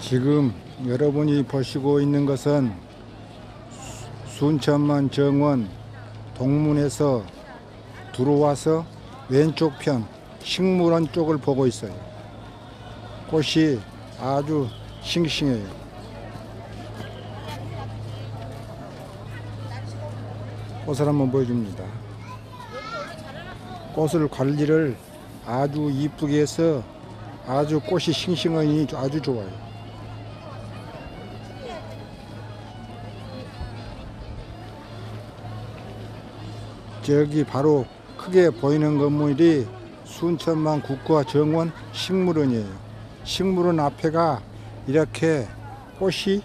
지금 여러분이 보시고 있는 것은 순천만 정원 동문에서 들어와서 왼쪽 편 식물원 쪽을 보고 있어요. 꽃이 아주 싱싱해요. 꽃을 한번 보여줍니다. 꽃을 관리를 아주 이쁘게 해서 아주 꽃이 싱싱하니 아주 좋아요. 저기 바로 크게 보이는 건물이 순천만 국가 정원 식물원이에요. 식물원 앞에가 이렇게 꽃이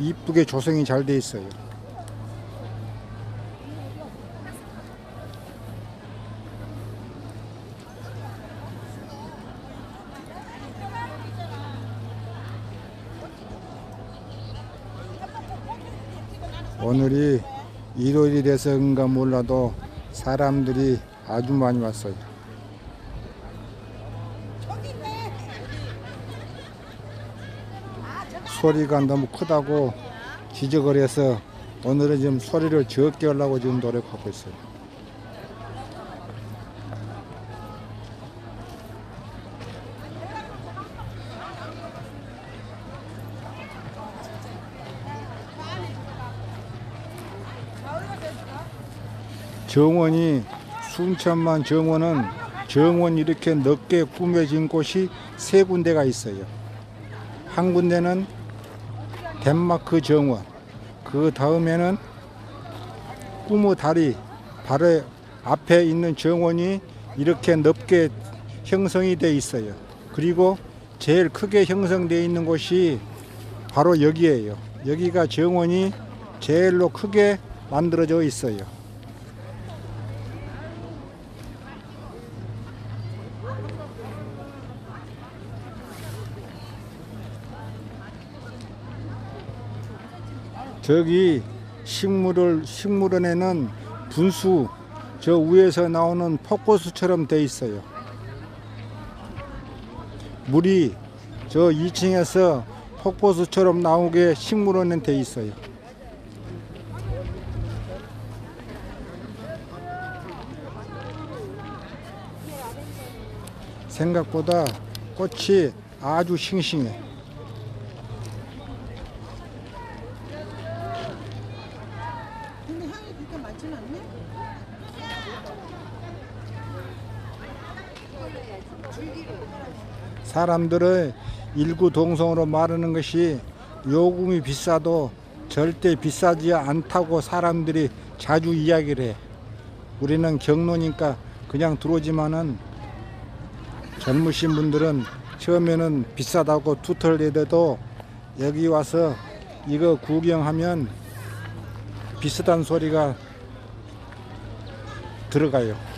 이쁘게 조성이 잘 돼 있어요. 오늘이 일요일이 돼서인가 몰라도 사람들이 아주 많이 왔어요. 소리가 너무 크다고 지적을 해서 오늘은 지금 소리를 적게 하려고 지금 노력하고 있어요. 정원이 순천만 정원은 정원 이렇게 넓게 꾸며진 곳이 세 군데가 있어요. 한 군데는 덴마크 정원, 그 다음에는 꾸무 다리 바로 앞에 있는 정원이 이렇게 넓게 형성이 돼 있어요. 그리고 제일 크게 형성되어 있는 곳이 바로 여기에요. 여기가 정원이 제일로 크게 만들어져 있어요. 저기 식물을 식물원에는 분수 저 위에서 나오는 폭포수처럼 돼 있어요. 물이 저 2층에서 폭포수처럼 나오게 식물원은 돼 있어요. 생각보다 꽃이 아주 싱싱해. 근데 향이 그렇게 많진 않네? 사람들의 일구 동성으로 말하는 것이 요금이 비싸도 절대 비싸지 않다고 사람들이 자주 이야기를 해. 우리는 경로니까 그냥 들어오지만은 젊으신 분들은 처음에는 비싸다고 투털대도 여기 와서 이거 구경하면 비슷한 소리가 들어가요.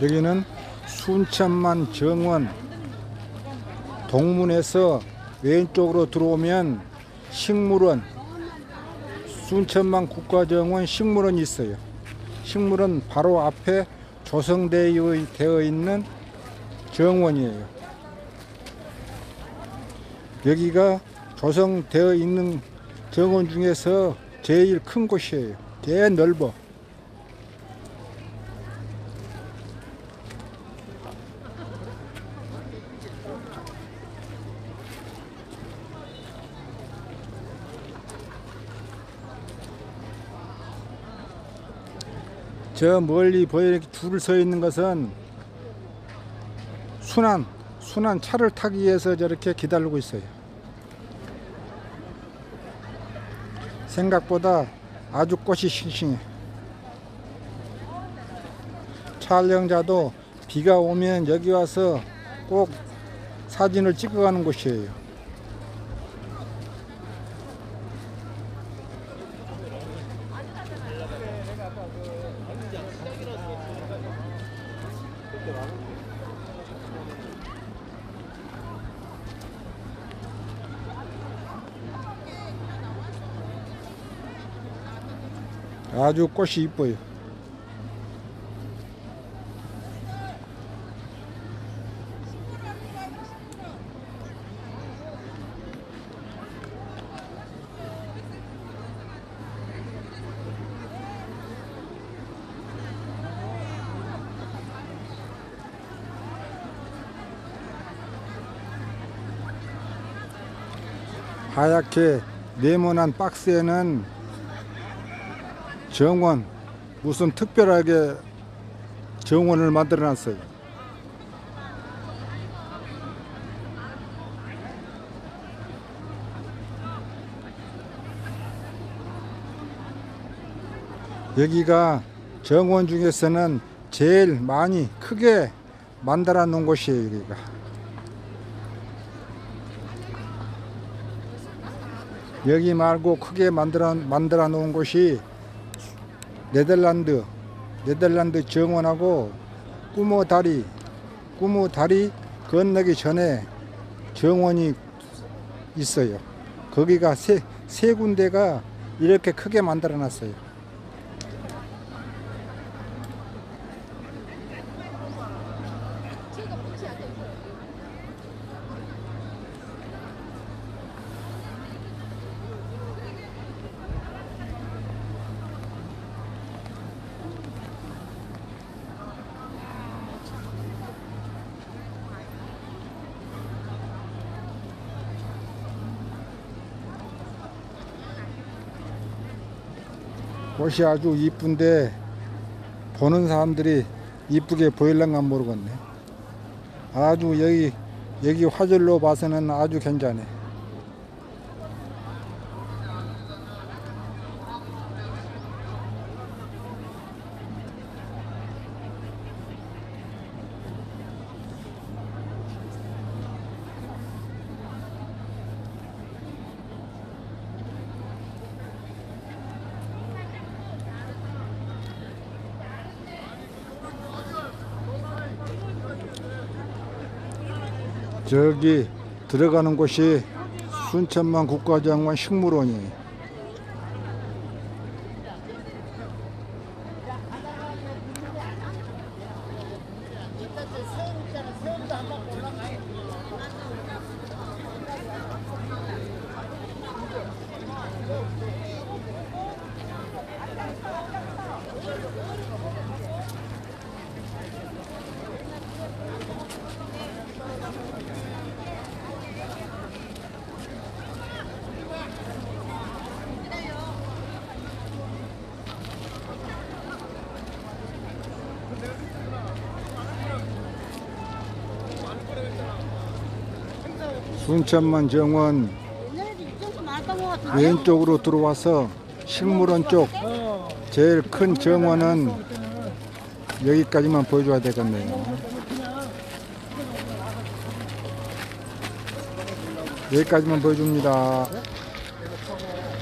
여기는 순천만 정원 동문에서 왼쪽으로 들어오면 식물원 순천만 국가정원 식물원이 있어요. 식물원 바로 앞에 조성되어 되어 있는 정원이에요. 여기가 조성되어 있는 정원 중에서 제일 큰 곳이에요. 제일 넓어. 저 멀리 이렇게 줄을 서 있는 것은 순환 순환 차를 타기 위해서 저렇게 기다리고 있어요. 생각보다 아주 꽃이 싱싱해. 촬영자도 비가 오면 여기 와서 꼭 사진을 찍어가는 곳이에요. 아주 꽃이 이뻐요. 하얗게 네모난 박스에는 정원 무슨 특별하게 정원을 만들어 놨어요. 여기가 정원 중에서는 제일 많이 크게 만들어 놓은 곳이에요, 여기가. 여기 말고 크게 만들어 만들어 놓은 곳이 네덜란드 네덜란드 정원하고 꾸모 다리 꾸모 다리 건너기 전에 정원이 있어요. 거기가 세, 세 군데가 이렇게 크게 만들어 놨어요. 곳이 아주 이쁜데 보는 사람들이 이쁘게 보일런가 모르겠네. 아주 여기 여기 화질로 봐서는 아주 괜찮네. 저기 들어가는 곳이 순천만 국가정원 식물원이에요. 순천만 정원 왼쪽으로 들어와서 식물원 쪽 제일 큰 정원은 여기까지만 보여줘야 되겠네요. 여기까지만 보여줍니다.